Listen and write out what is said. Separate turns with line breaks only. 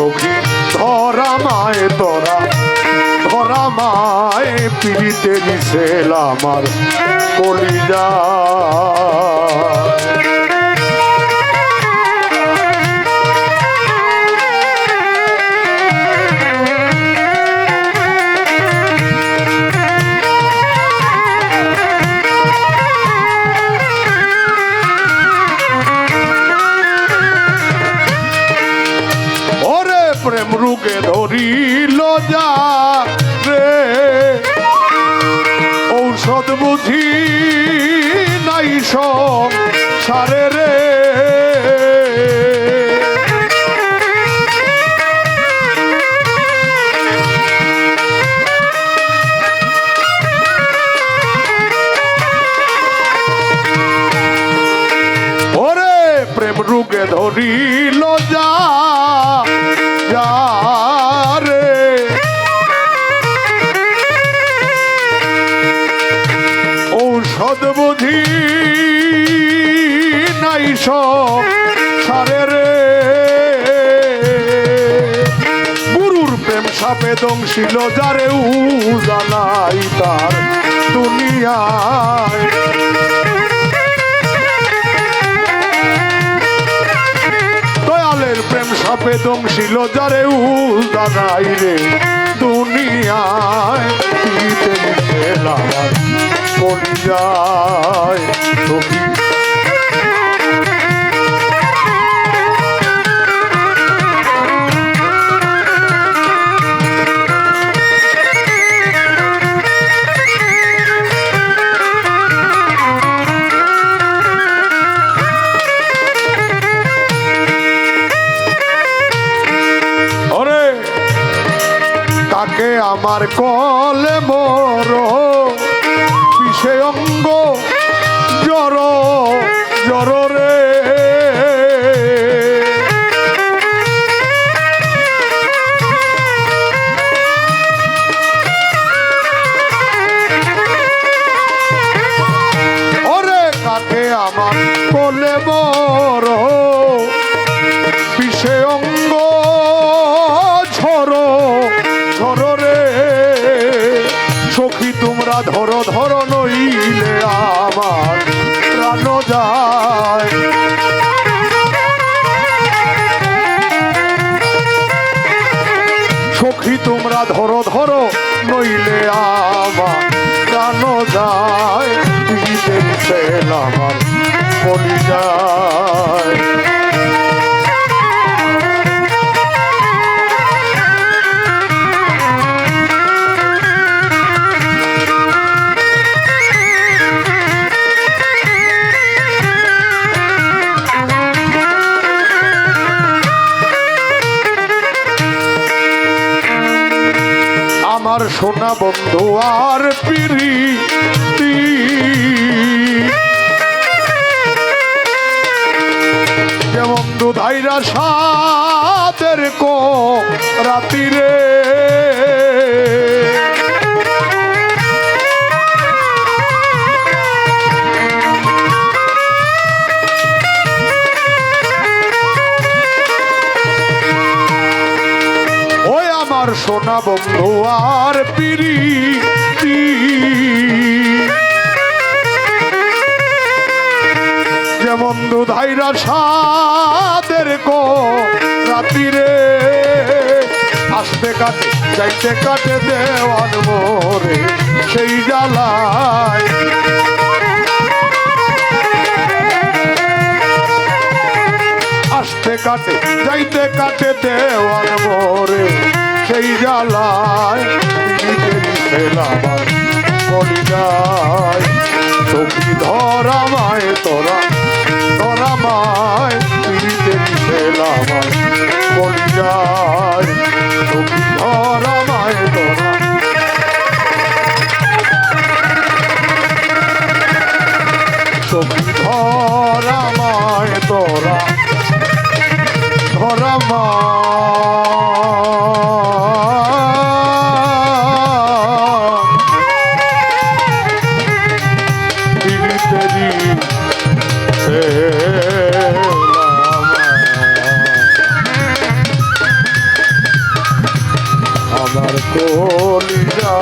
সখী ধরা মায় তোরা ধরা মায় পিড়িতে মিশেল আমার কলিজা। রুগে ধরিল যা রে। ঔষধ বুঝি নাই সারে রে। ধরিল যা সারে রে। গুরুর প্রেম সাপে দংশিল, যারে উ জানাই তার দুনিয়ায়। দয়ালের প্রেম সাপে দংশিল, যারে উ জানাই রে দুনিয়ায়। কলি আমার কলে মর পিছে অঙ্গ জর জর রে। ওরে কাকে আমার কোলে মর? তোমরা ধরো ধরো নইলে আমার প্রাণ যায়। সখী, তোমরা ধরো ধরো নইলে আমার প্রাণ যায়। আমার বলি যায় আমার সোনা বন্ধু আর পিরি যেমন দুধাইরা সাদের কো রাতিরে বন্ধু আর পিরি যেমন দুধাইরা সাদের কো রাতিরে আসতে কাটে, যাইতে কাটে দেওয়ান মোরে সেই জ্বালায়। আসতে কাটে, যাইতে কাটে দেওয়ার মোরে সেই জ্বালায় চোখি ধরা মায় তোরা, ধরা মায় পিড়িতে মিশেলাম কলি যায়। চোখি ধরা মায় তোরা। তোরা, ধরা মায় আমার কলিরা